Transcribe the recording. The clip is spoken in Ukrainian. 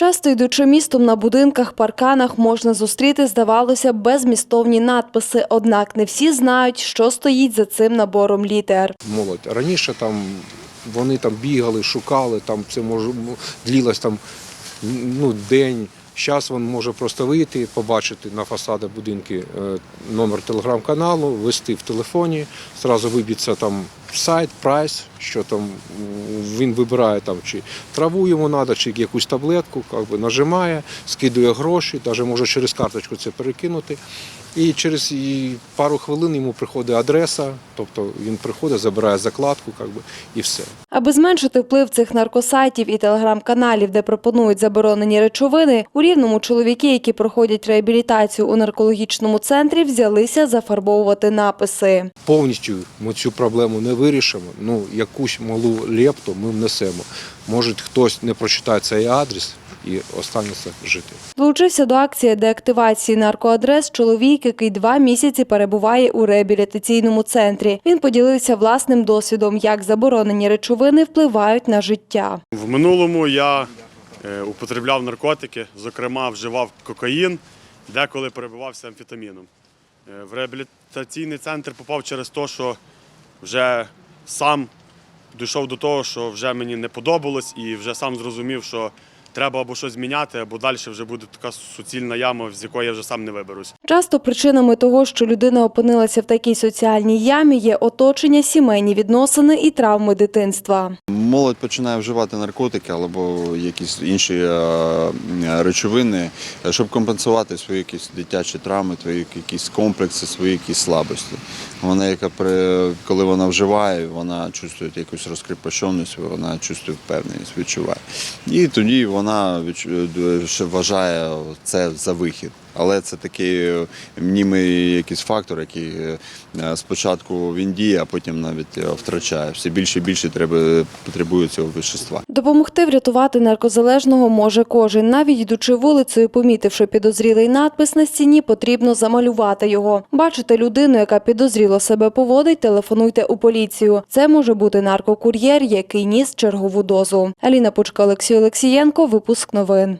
Часто йдучи містом на будинках, парканах можна зустріти, здавалося, безмістовні надписи. Однак не всі знають, що стоїть за цим набором літер. молодь. Раніше там вони там бігали, шукали, там це може длілось там ну, день. Зараз він може просто вийти, побачити на фасади будинки е, номер телеграм-каналу, ввести в телефоні, зразу виб'ється там сайт, прайс, що там він вибирає там чи траву йому треба, чи якусь таблетку, як би, нажимає, скидує гроші, навіть може через карточку це перекинути. І через пару хвилин йому приходить адреса, тобто він приходить, забирає закладку, як би, і все. Аби зменшити вплив цих наркосайтів і телеграм-каналів, де пропонують заборонені речовини, у рівному чоловіки, які проходять реабілітацію у наркологічному центрі, взялися зафарбовувати написи. Повністю ми цю проблему не вирішимо. Ну, якусь малу лепту ми внесемо. Може, хтось не прочитає цей адрес і останеться жити. Долучився до акції деактивації наркоадрес чоловік, який два місяці перебуває у реабілітаційному центрі. Він поділився власним досвідом, як заборонені речовини впливають на життя. В минулому я е, употребляв наркотики, зокрема вживав кокаїн, деколи перебувався амфетаміном. Е, В реабілітаційний центр попав через те, що вже сам дійшов до того, що вже мені не подобалось, і вже сам зрозумів, що треба або щось зміняти, або далі вже буде така суцільна яма, з якої я вже сам не виберусь. Часто причинами того, що людина опинилася в такій соціальній ямі, є оточення, сімейні відносини і травми дитинства. Молодь починає вживати наркотики або якісь інші е, речовини, е, щоб компенсувати свої якісь дитячі травми, свої якісь комплекси, свої якісь слабості. Вона, яка при коли вона вживає, вона чувствує якусь розкріпощеність, вона чувствує впевненість, відчуває. І тоді вона відчу- ще вважає це за вихід. Але це такий е, мнімий якийсь фактор, який е, спочатку він діє, а потім навіть е, втрачає. Все більше і більше треба потребує цього вещества. Допомогти врятувати наркозалежного може кожен. Навіть йдучи вулицею, помітивши підозрілий надпис на стіні, потрібно замалювати його. Бачите людину, яка підозріло себе поводить, телефонуйте у поліцію. Це може бути наркокур'єр, який ніс чергову дозу. Аліна Пучка, Олексій Олексієнко, випуск новин.